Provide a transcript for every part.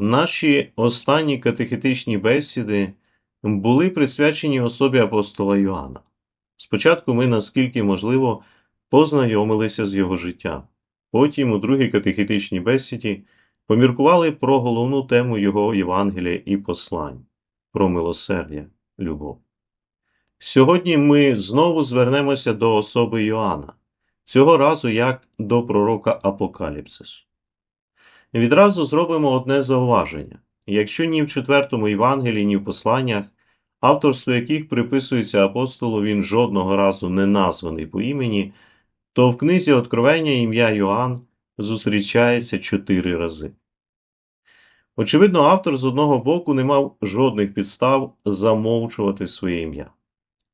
Наші останні катехетичні бесіди були присвячені особі апостола Йоанна. Спочатку ми, наскільки можливо, познайомилися з його життям. Потім, у другій катехетичній бесіді, поміркували про головну тему його Євангелія і послань про милосердя, любов. Сьогодні ми знову звернемося до особи Йоанна, цього разу як до пророка Апокаліпсису. Відразу зробимо одне зауваження. Якщо ні в четвертому Євангелії, ні в посланнях, авторство яких приписується апостолу, він жодного разу не названий по імені, то в книзі Откровення ім'я Йоанн зустрічається чотири рази. Очевидно, автор з одного боку не мав жодних підстав замовчувати своє ім'я,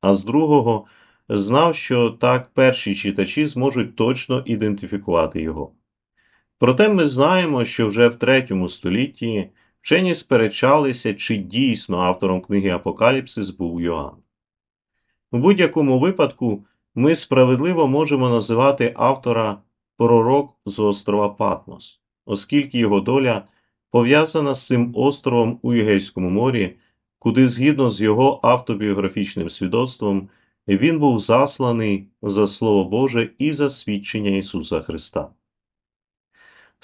а з другого знав, що так перші читачі зможуть точно ідентифікувати його. Проте ми знаємо, що вже в третьому столітті вчені сперечалися, чи дійсно автором книги Апокаліпсис був Йоанн. У будь-якому випадку ми справедливо можемо називати автора пророк з острова Патмос, оскільки його доля пов'язана з цим островом у Єгейському морі, куди, згідно з його автобіографічним свідоцтвом, він був засланий за Слово Боже і за свідчення Ісуса Христа.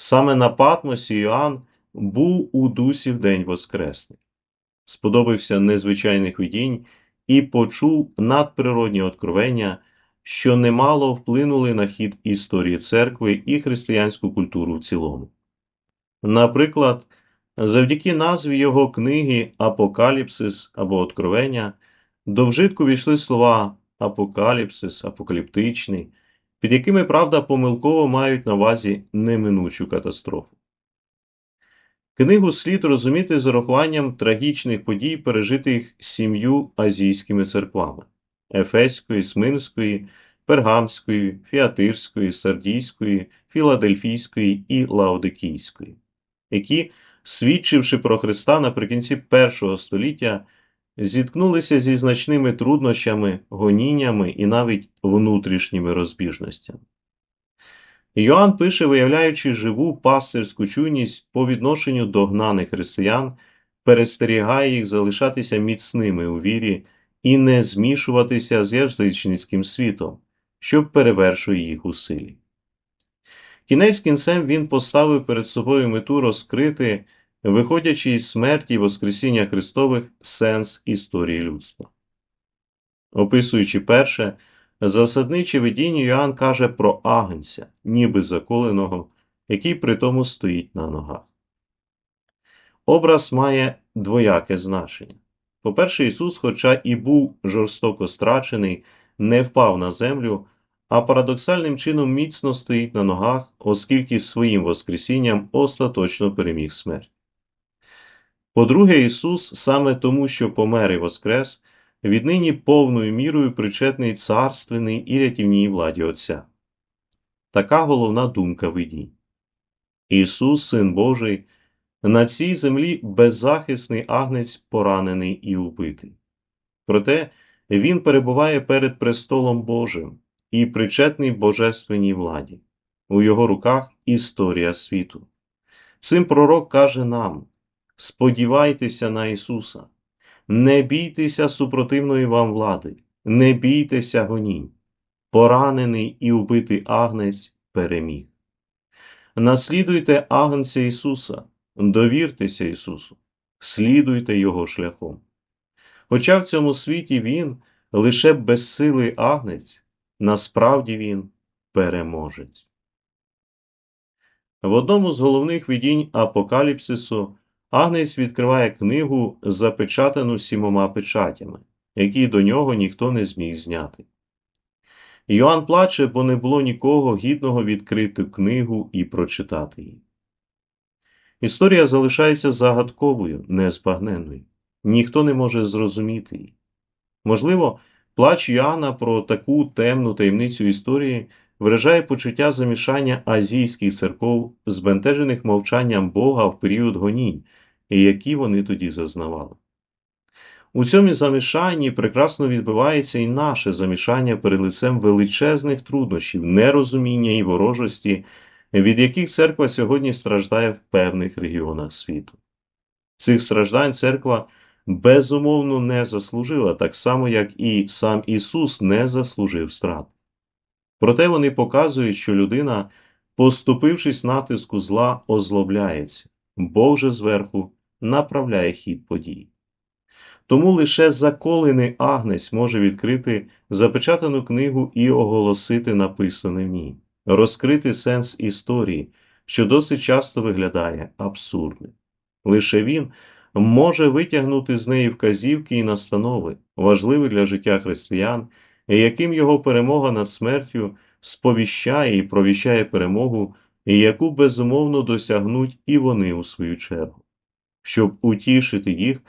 Саме на Патмосі Йоанн був у дусі в День Воскресний, сподобався незвичайних видінь і почув надприродні откровення, що немало вплинули на хід історії церкви і християнську культуру в цілому. Наприклад, завдяки назві його книги Апокаліпсис або Откровення до вжитку війшли слова апокаліпсис, апокаліптичний, під якими, правда, помилково мають на увазі неминучу катастрофу. Книгу слід розуміти з урахуванням трагічних подій, пережитих сім'ю азійськими церквами Ефеської, Сминської, Пергамської, Фіатирської, Сардійської, Філадельфійської і Лаодикійської, які, свідчивши про Христа наприкінці першого століття, зіткнулися зі значними труднощами, гоніннями і навіть внутрішніми розбіжностями. Йоанн пише, виявляючи живу пастирську чуйність по відношенню до гнаних християн, перестерігає їх залишатися міцними у вірі і не змішуватися з язичницьким світом, що перевершує їх у силі. Кінець кінцем він поставив перед собою мету розкрити виходячи із смерті і Воскресіння Христових сенс історії людства. Описуючи перше, засадниче видіння Йоанн каже про агнця, ніби заколеного, який при тому стоїть на ногах. Образ має двояке значення. По-перше, Ісус, хоча і був жорстоко страчений, не впав на землю, а парадоксальним чином міцно стоїть на ногах, оскільки своїм Воскресінням остаточно переміг смерть. По-друге, Ісус, саме тому, що помер і воскрес, віднині повною мірою причетний царственний і рятівній владі Отця. Така головна думка видінь. Ісус, Син Божий, на цій землі беззахисний агнець поранений і убитий. Проте Він перебуває перед престолом Божим і причетний божественній владі. У його руках історія світу. Цим пророк каже нам сподівайтеся на Ісуса, не бійтеся супротивної вам влади, не бійтеся гонінь, поранений і убитий агнець переміг. Наслідуйте агнця Ісуса, довіртеся Ісусу, слідуйте Його шляхом. Хоча в цьому світі Він лише безсилий агнець, насправді Він переможець. В одному з головних видінь Апокаліпсису Агнець відкриває книгу, запечатану сімома печатями, які до нього ніхто не зміг зняти. Йоанн плаче, бо не було нікого гідного відкрити книгу і прочитати її. Історія залишається загадковою, незбагненною. Ніхто не може зрозуміти її. Можливо, плач Йоанна про таку темну таємницю історії виражає почуття замішання азійських церков, збентежених мовчанням Бога в період гонінь і які вони тоді зазнавали. У цьому замішанні прекрасно відбувається і наше замішання перед лицем величезних труднощів, нерозуміння і ворожості, від яких церква сьогодні страждає в певних регіонах світу. Цих страждань церква безумовно не заслужила, так само, як і сам Ісус не заслужив страт. Проте вони показують, що людина, поступившись натиску зла, озлобляється, Бог же зверху направляє хід подій. Тому лише заколений агнець може відкрити запечатану книгу і оголосити написане в ній, розкрити сенс історії, що досить часто виглядає абсурдним. Лише він може витягнути з неї вказівки і настанови, важливі для життя християн, яким його перемога над смертю сповіщає і провіщає перемогу, яку безумовно досягнуть і вони у свою чергу. Щоб утішити їх,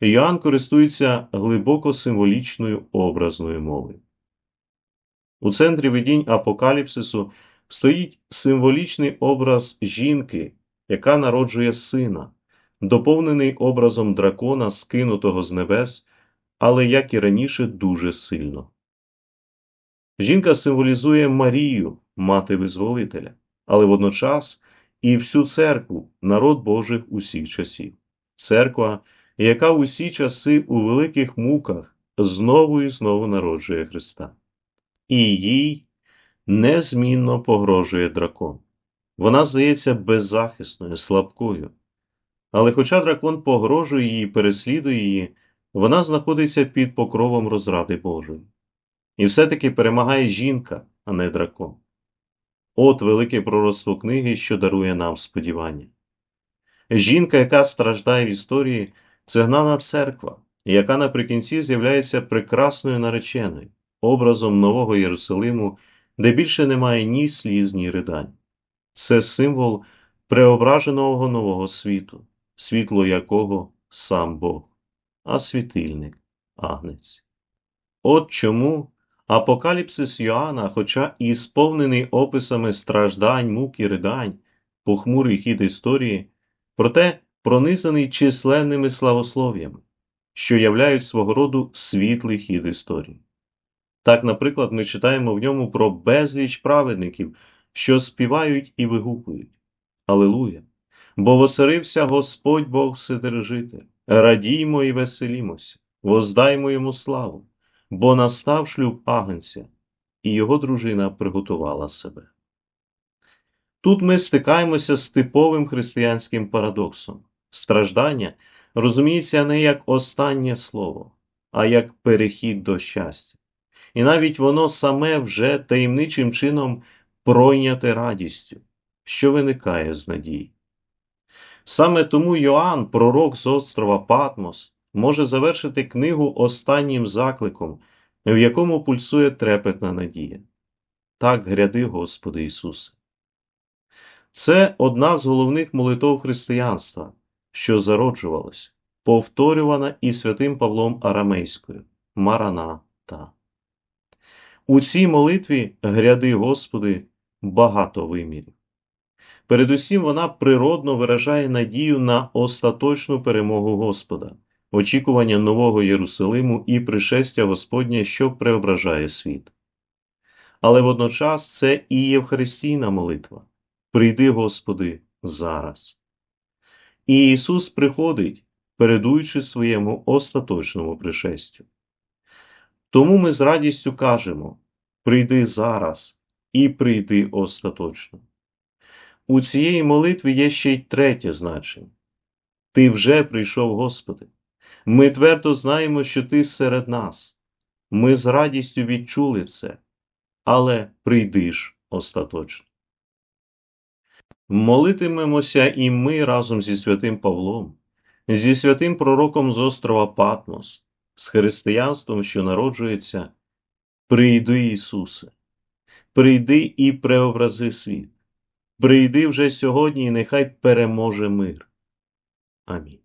Йоанн користується глибоко символічною образною мовою. У центрі видінь апокаліпсису стоїть символічний образ жінки, яка народжує сина, доповнений образом дракона, скинутого з небес, але, як і раніше, дуже сильно. Жінка символізує Марію, мати визволителя, але водночас і всю церкву, народ Божих усіх часів. Церква, яка усі часи у великих муках знову і знову народжує Христа. І їй незмінно погрожує дракон. Вона здається беззахисною, слабкою. Але хоча дракон погрожує і переслідує її, вона знаходиться під покровом розради Божої. І все-таки перемагає жінка, а не дракон. От велике пророцтво книги, що дарує нам сподівання. Жінка, яка страждає в історії, це гнана церква, яка наприкінці з'являється прекрасною нареченою, образом нового Єрусалиму, де більше немає ні сліз, ні ридань. Це символ преображеного нового світу, світло якого сам Бог, а світильник агнець. От чому апокаліпсис Йоанна, хоча і сповнений описами страждань, мук і ридань, похмурий хід історії, проте пронизаний численними славослов'ями, що являють свого роду світлий хід історії. Так, наприклад, ми читаємо в ньому про безліч праведників, що співають і вигукують Алилуя! Бо воцарився Господь Бог Вседержитель, радіймо і веселімося, воздаймо йому славу, бо настав шлюб агнця, і його дружина приготувала себе. Тут ми стикаємося з типовим християнським парадоксом. Страждання розуміється не як останнє слово, а як перехід до щастя. І навіть воно саме вже таємничим чином пройняте радістю, що виникає з надії. Саме тому Йоанн, пророк з острова Патмос, може завершити книгу останнім закликом, в якому пульсує трепетна надія. Так гряди, Господи Ісусе. Це одна з головних молитов християнства, що зароджувалась, повторювана і святим Павлом Арамейською Марана та. У цій молитві гряди Господи багато вимірів. Передусім вона природно виражає надію на остаточну перемогу Господа, очікування нового Єрусалиму і пришестя Господнє, що преображає світ. Але водночас це і євхаристійна молитва Прийди, Господи, зараз. І Ісус приходить, передуючи своєму остаточному пришестю. Тому ми з радістю кажемо прийди зараз і прийди остаточно. У цієї молитві є ще й третє значення Ти вже прийшов, Господи. Ми твердо знаємо, що Ти серед нас. Ми з радістю відчули це, але прийдиш остаточно. Молитимемося і ми разом зі святим Павлом, зі святим пророком з острова Патмос, з християнством, що народжується. Прийди, Ісусе, прийди і преобрази світ. Прийди вже сьогодні, і нехай переможе мир. Амінь.